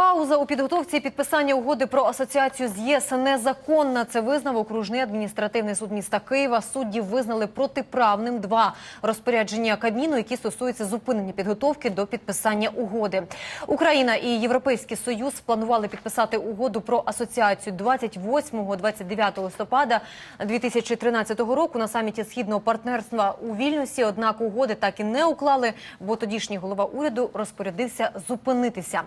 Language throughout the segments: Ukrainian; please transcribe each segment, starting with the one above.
Пауза у підготовці підписання угоди про асоціацію з ЄС незаконна. Це визнав окружний адміністративний суд міста Києва. Судді визнали протиправним два розпорядження Кабміну, які стосуються зупинення підготовки до підписання угоди. Україна і Європейський Союз планували підписати угоду про асоціацію 28-29 листопада 2013 року на саміті східного партнерства у Вільнюсі. Однак угоди так і не уклали, бо тодішній голова уряду розпорядився зупинитися.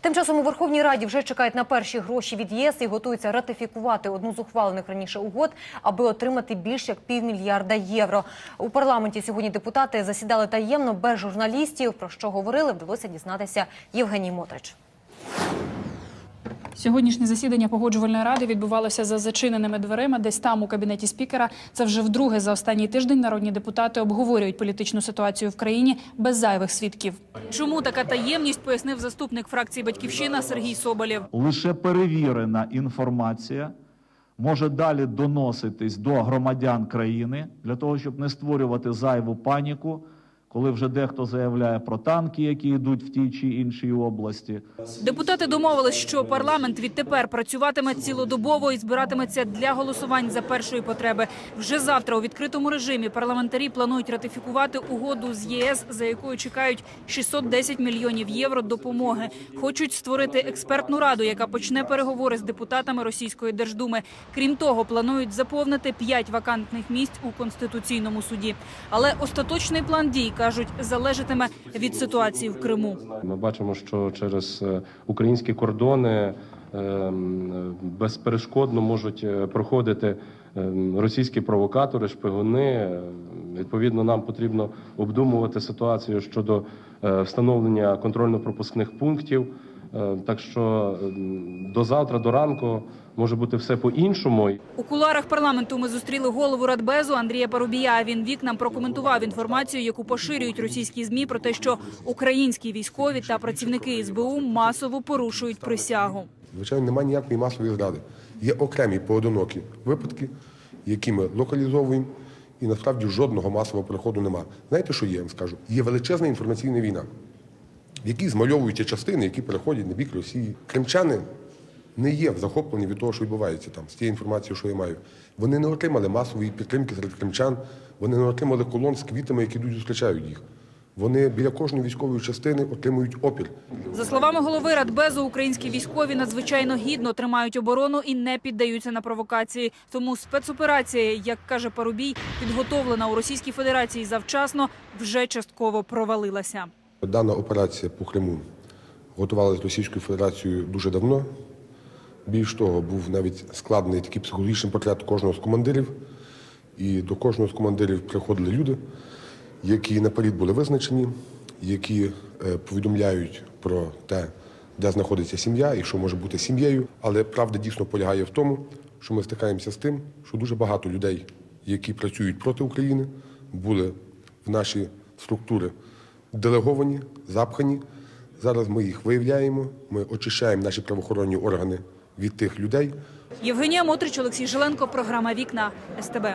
Тим часом у Верховній Раді вже чекають на перші гроші від ЄС і готуються ратифікувати одну з ухвалених раніше угод, аби отримати більше як півмільярда євро. У парламенті сьогодні депутати засідали таємно без журналістів. Про що говорили, вдалося дізнатися Євгеній Мотрич. Сьогоднішнє засідання погоджувальної ради відбувалося за зачиненими дверима, десь там у кабінеті спікера. Це вже вдруге за останній тиждень народні депутати обговорюють політичну ситуацію в країні без зайвих свідків. Чому така таємність пояснив заступник фракції Батьківщина Сергій Соболєв. лише перевірена інформація може далі доноситись до громадян країни для того, щоб не створювати зайву паніку, коли вже дехто заявляє про танки, які йдуть в тій чи іншій області. Депутати домовились, що парламент відтепер працюватиме цілодобово і збиратиметься для голосувань за першої потреби. Вже завтра у відкритому режимі парламентарі планують ратифікувати угоду з ЄС, за якою чекають 610 мільйонів євро допомоги. Хочуть створити експертну раду, яка почне переговори з депутатами Російської Держдуми. Крім того, планують заповнити 5 вакантних місць у конституційному суді. Але остаточний план дій кажуть залежатиме від ситуації в Криму. Ми бачимо, що через е, українські кордони ем, безперешкодно можуть е, проходити російські провокатори, шпигуни. Е, Відповідно, нам потрібно обдумувати ситуацію щодо е, встановлення контрольно-пропускних пунктів. Е, Так що ем, до завтра, до ранку може бути все по-іншому. У кулуарах парламенту ми зустріли голову Радбезу Андрія Парубія. Він вік нам прокоментував інформацію, яку поширюють російські змі про те, що українські військові та працівники СБУ масово порушують присягу. Звичайно, немає ніякої масової зради. Є окремі поодинокі випадки, які ми локалізовуємо, і насправді жодного масового переходу нема. Знаєте, що є, я вам скажу? Є величезна інформаційна війна, в якій змальовуються частини, які переходять на бік Росії. Кримчани не є захоплені від того, що відбувається там, з тієї інформації, що я маю. Вони не отримали масової підтримки серед кримчан, вони не отримали колон з квітами, які йдуть зустрічають їх. Вони біля кожної військової частини отримують опір. За словами голови Радбезу, українські військові надзвичайно гідно тримають оборону і не піддаються на провокації. Тому спецоперація, як каже Парубій, підготовлена у Російській Федерації завчасно, вже частково провалилася. Дана операція по Криму готувалася Російською Федерацією дуже давно. Більш того, був навіть складений такий психологічний портрет кожного з командирів. І до кожного з командирів приходили люди, які наперед були визначені, які е, повідомляють про те, де знаходиться сім'я і що може бути сім'єю. Але правда дійсно полягає в тому, що ми стикаємося з тим, що дуже багато людей, які працюють проти України, були в наші структури делеговані, запхані. Зараз ми їх виявляємо, ми очищаємо наші правоохоронні органи від тих людей, Євгенія Мотрич, Олексій Жиленко, програма Вікна СТБ.